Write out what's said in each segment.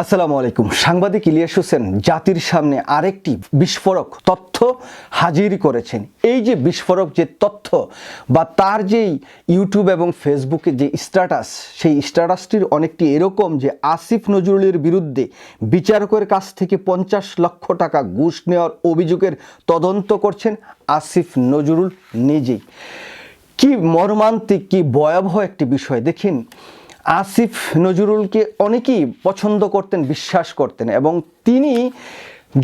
আসসালামু আলাইকুম। সাংবাদিক ইলিয়াস হোসেন জাতির সামনে আরেকটি বিস্ফোরক তথ্য হাজির করেছেন। এই যে বিস্ফোরক যে তথ্য বা তার যেই ইউটিউব এবং ফেসবুকে যে স্ট্যাটাস, সেই স্ট্যাটাসটির অনেকটি এরকম যে আসিফ নজরুলের বিরুদ্ধে বিচারকের কাছ থেকে পঞ্চাশ লক্ষ টাকা ঘুষ নেওয়ার অভিযোগের তদন্ত করছেন আসিফ নজরুল নিজেই। কি মর্মান্তিক, কি ভয়াবহ একটি বিষয়। দেখেন আসিফ নজরুলকে অনেকেই পছন্দ করতেন, বিশ্বাস করতেন এবং তিনি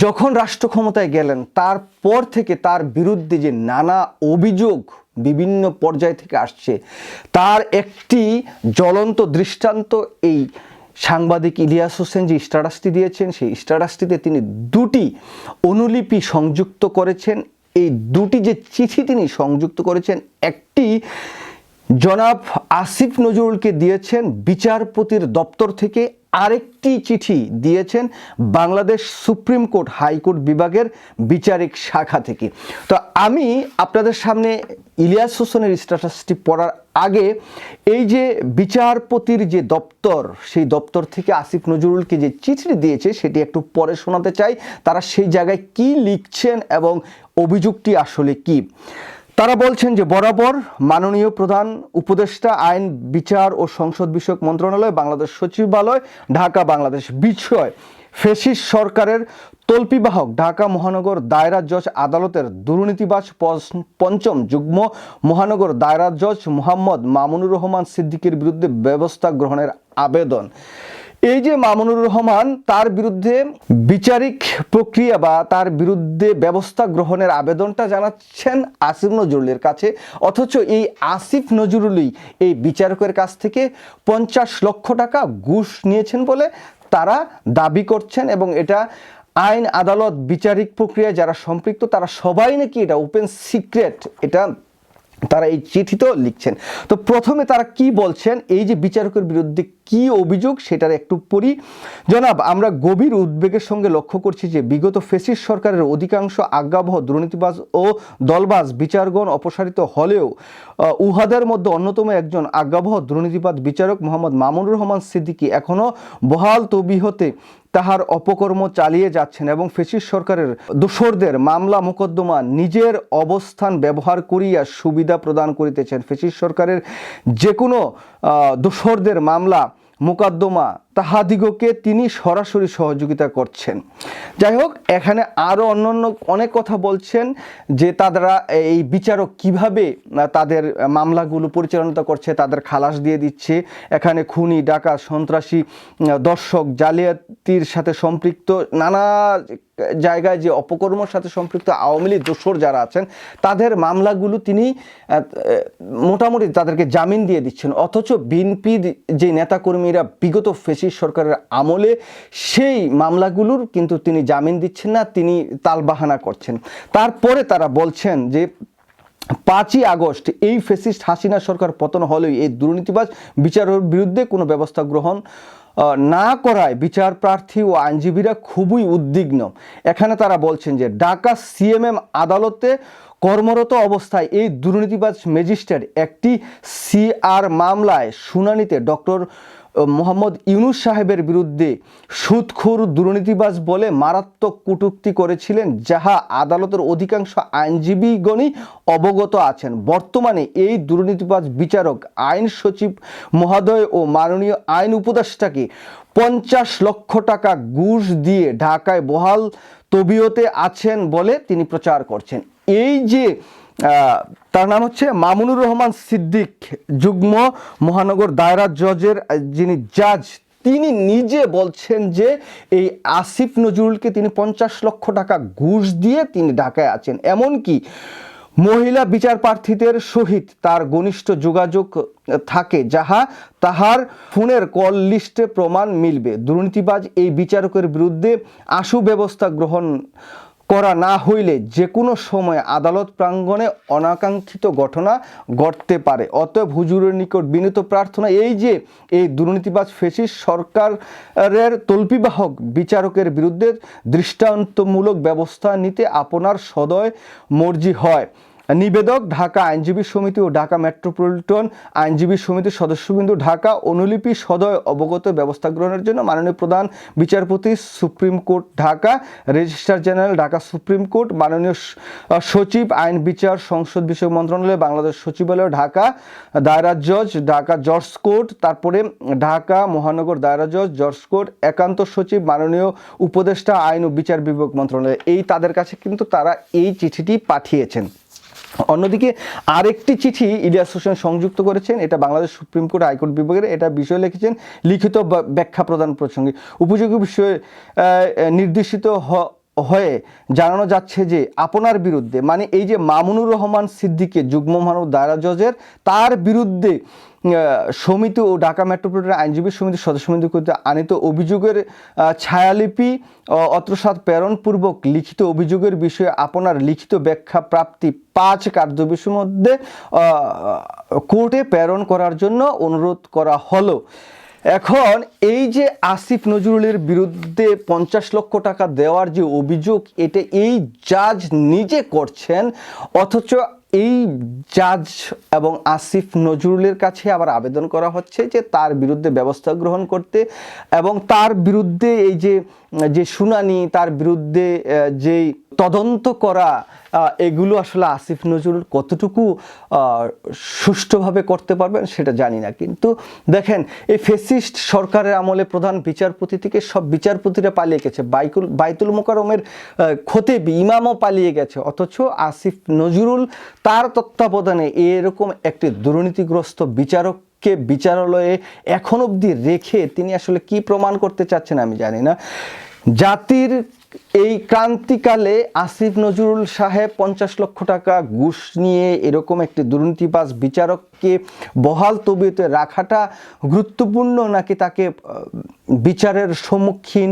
যখন রাষ্ট্র ক্ষমতায় গেলেন, তারপর থেকে তার বিরুদ্ধে যে নানা অভিযোগ বিভিন্ন পর্যায় থেকে আসছে, তার একটি জ্বলন্ত দৃষ্টান্ত এই সাংবাদিক ইলিয়াস হোসেন যে স্ট্যাটাসটি দিয়েছেন, সেই স্ট্যাটাসটিতে তিনি দুটি অনুলিপি সংযুক্ত করেছেন। এই দুটি যে চিঠি তিনি সংযুক্ত করেছেন, একটি জনাব আসিফ নজরুলকে দিয়েছেন বিচারপতির দপ্তর থেকে আরেকটি চিঠি দিয়েছেন বাংলাদেশ সুপ্রিম কোর্ট হাইকোর্ট বিভাগের বিচারিক শাখা থেকে। তো আমি আপনাদের সামনে ইলিয়াস হোসেনের স্ট্যাটাসটি পড়ার আগে এই যে বিচারপতির যে দপ্তর, সেই দপ্তর থেকে আসিফ নজরুলকে যে চিঠি দিয়েছে সেটি একটু পরে শোনাতে চাই। তারা সেই জায়গায় কি লিখছেন এবং অভিযোগটি আসলে কি? তারা বলছেন যে বরাবর মাননীয় প্রধান উপদেষ্টা আইন, বিচার ও সংসদ বিষয়ক মন্ত্রণালয়, বাংলাদেশ সচিবালয়, ঢাকা, বাংলাদেশ বিষয়, ফেসিস সরকারের তল্পিবাহক ঢাকা মহানগর দায়রা জজ আদালতের দুর্নীতিবাজ পঞ্চ- পঞ্চম যুগ্ম মহানগর দায়রা জজ মোহাম্মদ মামুনুর রহমান সিদ্দিকের বিরুদ্ধে ব্যবস্থা গ্রহণের আবেদন। এই যে মামুনুর রহমান, তার বিরুদ্ধে বিচারিক প্রক্রিয়া বা তার বিরুদ্ধে ব্যবস্থা গ্রহণের আবেদনটা জানাচ্ছেন আসিফ নজরুলের কাছে। অথচ এই আসিফ নজরুলই এই বিচারকের কাছ থেকে পঞ্চাশ লক্ষ টাকা ঘুষ নিয়েছেন বলে তারা দাবি করছেন এবং এটা আইন আদালত বিচারিক প্রক্রিয়ায় যারা সম্পৃক্ত, তারা সবাই নাকি এটা ওপেন সিক্রেট এটা তারা এই চিঠিতেও লিখছেন। তো প্রথমে তারা কি বলছেন? এই যে বিচারকের বিরুদ্ধে কি অভিযোগ সেটার একটু পড়ি। জনাব, আমরা গভীর উদ্বেগের সঙ্গে লক্ষ্য করছি যে বিগত ফেসিস সরকারের অধিকাংশ আজ্ঞাবহ দুর্নীতিবাজ ও দলবাজ বিচারগণ অপসারিত হলেও উহাদের মধ্যে অন্যতম একজন আজ্ঞাবহ দুর্নীতিবাদ বিচারক মোহাম্মদ মামুনুর রহমান সিদ্দিকী এখনও বহাল তবিহতে তাহার অপকর্ম চালিয়ে যাচ্ছেন এবং ফেসিস সরকারের দোসরদের মামলা মোকদ্দমা নিজের অবস্থান ব্যবহার করিয়া সুবিধা প্রদান করিতেছেন। ফেসিস সরকারের যে কোনো দোসরদের মামলা মোকদ্দমা তাহাদিগকে তিনি সরাসরি সহযোগিতা করছেন। যাই হোক এখানে আরও অন্যান্য অনেক কথা বলছেন যে তারা এই বিচারক কীভাবে তাদের মামলাগুলো পরিচালনা করছে, তাদের খালাস দিয়ে দিচ্ছে। এখানে খুনি ডাকা সন্ত্রাসী দর্শক, জালিয়াতির সাথে সম্পৃক্ত, নানা জায়গায় যে অপকর্মর সাথে সম্পৃক্ত আওয়ামী লীগ দোসর যারা আছেন, তাদের মামলাগুলো তিনি মোটামুটি তাদেরকে জামিন দিয়ে দিচ্ছেন। অথচ বিএনপি যে নেতাকর্মীরা বিগত ফেসিস সরকারের আমলে সেই মামলাগুলোর কিন্তু তিনি জামিন দিচ্ছেন না, তিনি তালবাহানা করছেন। তারপরে তারা বলছেন যে পাঁচই আগস্ট এই ফেসিস্ট হাসিনা সরকার পতন হলেই এই দুর্নীতিবাজ বিচারের বিরুদ্ধে কোনো ব্যবস্থা গ্রহণ না করায় বিচার প্রার্থী ও আইনজীবীরা খুবই উদ্বিগ্ন। এখানে তারা বলছেন যে ঢাকা সিএমএম আদালতে কর্মরত অবস্থায় এই দুর্নীতিবাজ ম্যাজিস্ট্রেট একটি সিআর মামলায় শুনানিতে ডক্টর মোহাম্মদ ইউনুস সাহেবের বিরুদ্ধে সুদখোর দুর্নীতিবাজ বলে মারাত্মক কটূক্তি করেছিলেন, যাহা আদালতের অধিকাংশ আইনজীবীগণই অবগত আছেন। বর্তমানে এই দুর্নীতিবাজ বিচারক, আইন সচিব মহোদয় ও মাননীয় আইন উপদেষ্টাকে পঞ্চাশ লক্ষ টাকা ঘুষ দিয়ে ঢাকায় বহাল তবিয়তে আছেন বলে তিনি প্রচার করছেন। এই যে তার নাম হচ্ছে মামুনুর রহমান সিদ্দিক, যুগ্ম মহানগর দায়রা জজের যিনি জাজ, তিনি নিজে বলছেন যে এই আসিফ নজরুলকে তিনি পঞ্চাশ লক্ষ টাকা ঘুষ দিয়ে তিনি ঢাকায় আছেন। এমনকি মহিলা বিচার প্রার্থীদের সহিত তার ঘনিষ্ঠ যোগাযোগ থাকে, যাহা তাহার ফোনের কল লিস্টে প্রমাণ মিলবে। দুর্নীতিবাজ এই বিচারকের বিরুদ্ধে আশু ব্যবস্থা গ্রহণ করা না হইলে যে কোনো সময় আদালত প্রাঙ্গণে অনাকাঙ্ক্ষিত ঘটনা ঘটতে পারে। অতএব হুজুরের নিকট বিনীত প্রার্থনা এই যে এই দুর্নীতিবাজ ফেসিস সরকারের তল্পিবাহক বিচারকের বিরুদ্ধে দৃষ্টান্তমূলক ব্যবস্থা নিতে আপনার সদয় মর্জি হয়। নিবেদক, ঢাকা আইনজীবী সমিতি ও ঢাকা মেট্রোপলিটন আইনজীবী সমিতির সদস্যবৃন্দ, ঢাকা অনুলিপি সদয় অবগত ব্যবস্থা গ্রহণের জন্য মাননীয় প্রধান বিচারপতি supreme court, Dhaka, registrar general, Dhaka supreme court, মাননীয় সচিব, আইন বিচার সংসদ বিষয়ক মন্ত্রণালয়, বাংলাদেশ সচিবালয়, ঢাকা, দায়রা জজ, ঢাকা জর্জ কোর্ট, তারপরে ঢাকা মহানগর দায়রা জজ জর্জ কোর্ট, একান্ত সচিব, মাননীয় উপদেষ্টা, আইন ও বিচার বিভাগ মন্ত্রণালয়। এই তাদের কাছে কিন্তু তারা এই চিঠিটি পাঠিয়েছেন। অন্যদিকে আরেকটি চিঠি ইলিয়াস হোসেন সংযুক্ত করেছেন, এটা বাংলাদেশ সুপ্রিম কোর্ট হাইকোর্ট বিভাগের, এটা বিষয় লিখেছেন লিখিত ব্যাখ্যা প্রদান প্রসঙ্গে। উপযোগী বিষয়ে নির্দেশিত হয়ে জানানো যাচ্ছে যে আপনার বিরুদ্ধে মানে এই যে মামুনুর রহমান সিদ্দিকে যুগ্ম মানব দায়রা জজের, তার বিরুদ্ধে সমিতি ও ঢাকা মেট্রোপলিটন আইনজীবী সমিতির সদস্যবৃন্দ কর্তৃক আনিত অভিযোগের ছায়ালিপি ও অত্রসাৎ প্রেরণপূর্বক লিখিত অভিযোগের বিষয়ে আপনার লিখিত ব্যাখ্যা প্রাপ্তি পাঁচ কার্যদিবসের মধ্যে কোর্টে প্রেরণ করার জন্য অনুরোধ করা হলো। এখন এই যে আসিফ নজরুলের বিরুদ্ধে পঞ্চাশ লক্ষ টাকা দেওয়ার যে অভিযোগ, এটা এই জাজ নিজে করছেন, অথচ এই জাজ এবং আসিফ নজরুলের কাছে আবার আবেদন করা হচ্ছে যে তার বিরুদ্ধে ব্যবস্থা গ্রহণ করতে এবং তার বিরুদ্ধে এই যে যে শুনানি, তার বিরুদ্ধে যেই তদন্ত করা এগুলো আসলে আসিফ নজরুল কতটুকু সুষ্ঠুভাবে করতে পারবেন সেটা জানি না। কিন্তু দেখেন, এই ফেসিস্ট সরকারের আমলে প্রধান বিচারপতি থেকে সব বিচারপতিরা পালিয়ে গেছে। বাইকুল, বাইতুল মোকারমের খতিব ইমামও পালিয়ে গেছে। অথচ আসিফ নজরুল তার তত্ত্বাবধানে এরকম একটি দুর্নীতিগ্রস্ত বিচারক কে বিচারালয়ে এখন অবধি রেখে তিনি আসলে কি প্রমাণ করতে চাচ্ছেন আমি জানি না। জাতির এই ক্রান্তিকালে আসিফ নজরুল সাহেব পঞ্চাশ লক্ষ টাকা ঘুষ নিয়ে এরকম একটি দুর্নীতিবাজ বিচারককে বহাল তবিয়তে রাখাটা গুরুত্বপূর্ণ নাকি তাকে বিচারের সম্মুখীন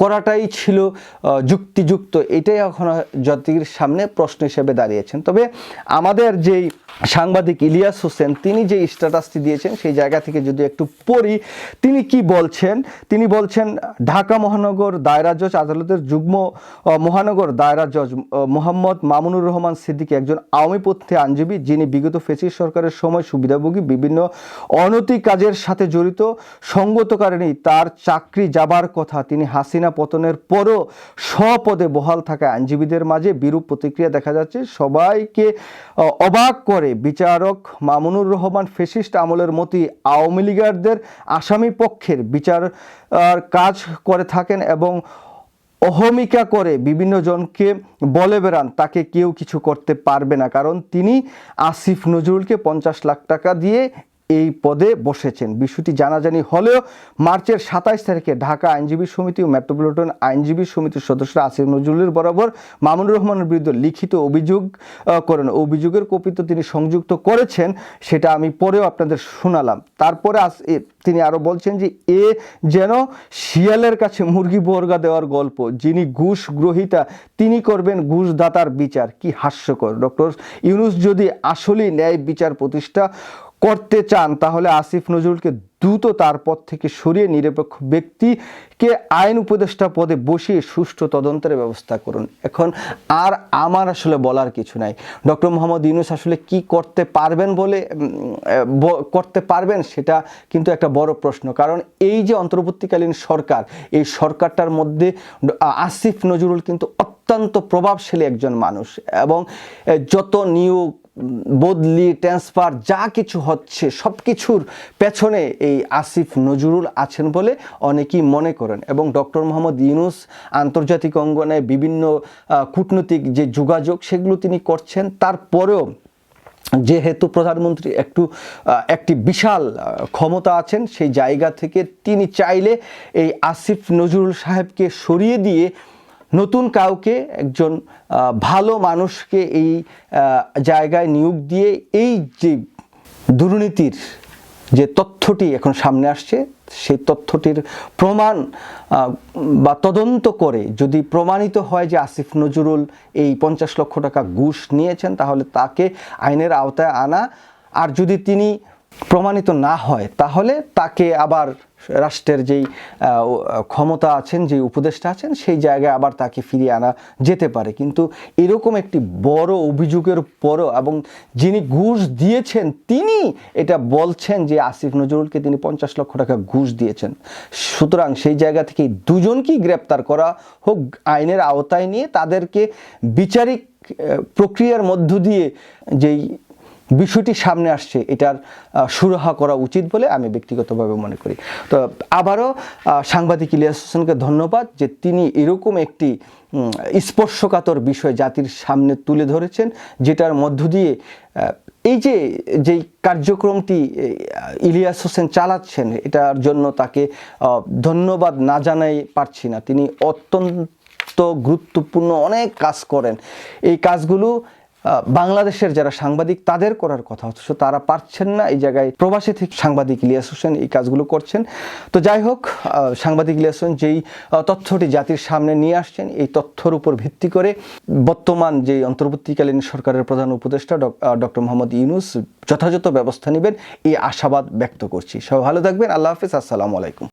করাটাই ছিল যুক্তিযুক্ত? এটাই এখন জাতির সামনে প্রশ্ন হিসেবে দাঁড়িয়েছেন। তবে আমাদের যেই সাংবাদিক ইলিয়াস হোসেন, তিনি যে স্ট্যাটাসটি দিয়েছেন সেই জায়গা থেকে যদি একটু পড়ি, তিনি কি বলছেন? তিনি বলছেন, ঢাকা মহানগর দায়রা জজ, আদালতের যুগ্ম মহানগর দায়রা জজ মোহাম্মদ মামুনুর রহমান সিদ্দিকী একজন আওয়ামীপন্থী আইনজীবী, যিনি বিগত ফেসিস সরকারের সময় সুবিধাভোগী বিভিন্ন অনৈতিক কাজের সাথে জড়িত সঙ্গত কারণেই তার চাকরি যাবার কথা, তিনি হাসিনা পতনের পরও স্বপদে বহাল থাকা আইনজীবীদের মাঝে বিরূপ প্রতিক্রিয়া দেখা যাচ্ছে। সবাইকে অবাক করে বিচারক মামুনুর রহমান ফেসিস্ট আমলের মতোই আওয়ামী লীগারদের আসামি পক্ষের বিচার কাজ করে থাকেন এবং অহমিকা করে বিভিন্ন জনকে বলে বেড়ান, তাকে কেউ কিছু করতে পারবে না। কারণ তিনি আসিফ নজরুলকে পঞ্চাশ লাখ টাকা দিয়ে এই পদে বসেছেন। বিষয়টি জানাজানি হলেও মার্চের সাতাইশ তারিখে ঢাকা আইনজীবী সমিতি ও মেট্রোপলিটন আইনজীবী সমিতির সদস্যরা আসিফ নজরুলের বরাবর মামুনুর রহমানের বিরুদ্ধে লিখিত অভিযোগ করেন। অভিযোগের কপি তো তিনি সংযুক্ত করেছেন, সেটা আমি পরেও আপনাদের শোনালাম। তারপরে তিনি আরও বলছেন যে, এ যেন শিয়ালের কাছে মুরগি বর্গা দেওয়ার গল্প, যিনি ঘুষ গ্রহিতা, তিনি করবেন ঘুষদাতার বিচার। কি হাস্যকর। ডক্টর ইউনুস যদি আসলেই ন্যায় বিচার প্রতিষ্ঠা করতে চান, তাহলে আসিফ নজরুলকে দ্রুত তার পদ থেকে সরিয়ে নিরপেক্ষ ব্যক্তিকে আইন উপদেষ্টা পদে বসিয়ে সুষ্ঠু তদন্তের ব্যবস্থা করুন। এখন আর আমার আসলে বলার কিছু নাই। ডক্টর মোহাম্মদ ইউনুস আসলে কি করতে পারবেন বলে করতে পারবেন সেটা কিন্তু একটা বড় প্রশ্ন। কারণ এই যে অন্তর্বর্তীকালীন সরকার, এই সরকারটার মধ্যে আসিফ নজরুল কিন্তু অত্যন্ত প্রভাবশালী একজন মানুষ এবং যত নিয়োগ বদলি ট্রান্সফার যা কিছু হচ্ছে সব কিছুর পেছনে এই আসিফ নজরুল আছেন বলে অনেকেই মনে করেন এবং ডক্টর মোহাম্মদ ইউনুস আন্তর্জাতিক অঙ্গনে বিভিন্ন কূটনৈতিক যে যোগাযোগ সেগুলো তিনি করছেন। তারপরেও যেহেতু প্রধানমন্ত্রী একটু একটি বিশাল ক্ষমতা আছেন, সেই জায়গা থেকে তিনি চাইলে এই আসিফ নজরুল সাহেবকে সরিয়ে দিয়ে নতুন কাউকে, একজন ভালো মানুষকে এই জায়গায় নিয়োগ দিয়ে এই যে দুর্নীতির যে তথ্যটি এখন সামনে আসছে, সেই তথ্যটির প্রমাণ বা তদন্ত করে যদি প্রমাণিত হয় যে আসিফ নজরুল এই পঞ্চাশ লক্ষ টাকা ঘুষ নিয়েছেন, তাহলে তাকে আইনের আওতায় আনা। আর যদি তিনি প্রমাণিত না হয়, তাহলে তাকে আবার রাষ্ট্রের যেই ক্ষমতা আছেন যে উপদেষ্টা আছেন, সেই জায়গায় আবার তাকে ফিরিয়ে আনা যেতে পারে। কিন্তু এরকম একটি বড় অভিযোগের পরও এবং যিনি ঘুষ দিয়েছেন, তিনি এটা বলছেন যে আসিফ নজরুলকে তিনি পঞ্চাশ লক্ষ টাকা ঘুষ দিয়েছেন। সুতরাং সেই জায়গা থেকে দুজনকেই গ্রেপ্তার করা হোক, আইনের আওতায় নিয়ে তাদেরকে বিচারিক প্রক্রিয়ার মধ্য দিয়ে যেই বিষয়টি সামনে আসছে, এটার সুরাহা করা উচিত বলে আমি ব্যক্তিগতভাবে মনে করি। তো আবারও সাংবাদিক ইলিয়াস হোসেনকে ধন্যবাদ যে তিনি এরকম একটি স্পর্শকাতর বিষয় জাতির সামনে তুলে ধরেছেন, যেটার মধ্য দিয়ে এই যে, যেই কার্যক্রমটি ইলিয়াস হোসেন চালাচ্ছেন, এটার জন্য তাকে ধন্যবাদ না জানাই পারছি না। তিনি অত্যন্ত গুরুত্বপূর্ণ অনেক কাজ করেন। এই কাজগুলো বাংলাদেশের যারা সাংবাদিক, তাদের করার কথা অথচ তারা পারছেন না। এই জায়গায় প্রবাসী থেকে সাংবাদিক ইলিয়াস হোসেন এই কাজগুলো করছেন। তো যাই হোক সাংবাদিক ইলিয়াস হোসেন যেই তথ্যটি জাতির সামনে নিয়ে আসছেন, এই তথ্যর উপর ভিত্তি করে বর্তমান যে অন্তর্বর্তীকালীন সরকারের প্রধান উপদেষ্টা ডক্টর মোহাম্মদ ইউনুস যথাযথ ব্যবস্থা নেবেন, এই আশাবাদ ব্যক্ত করছি। সব ভালো থাকবেন, আল্লাহ হাফিজ, আসসালামু আলাইকুম।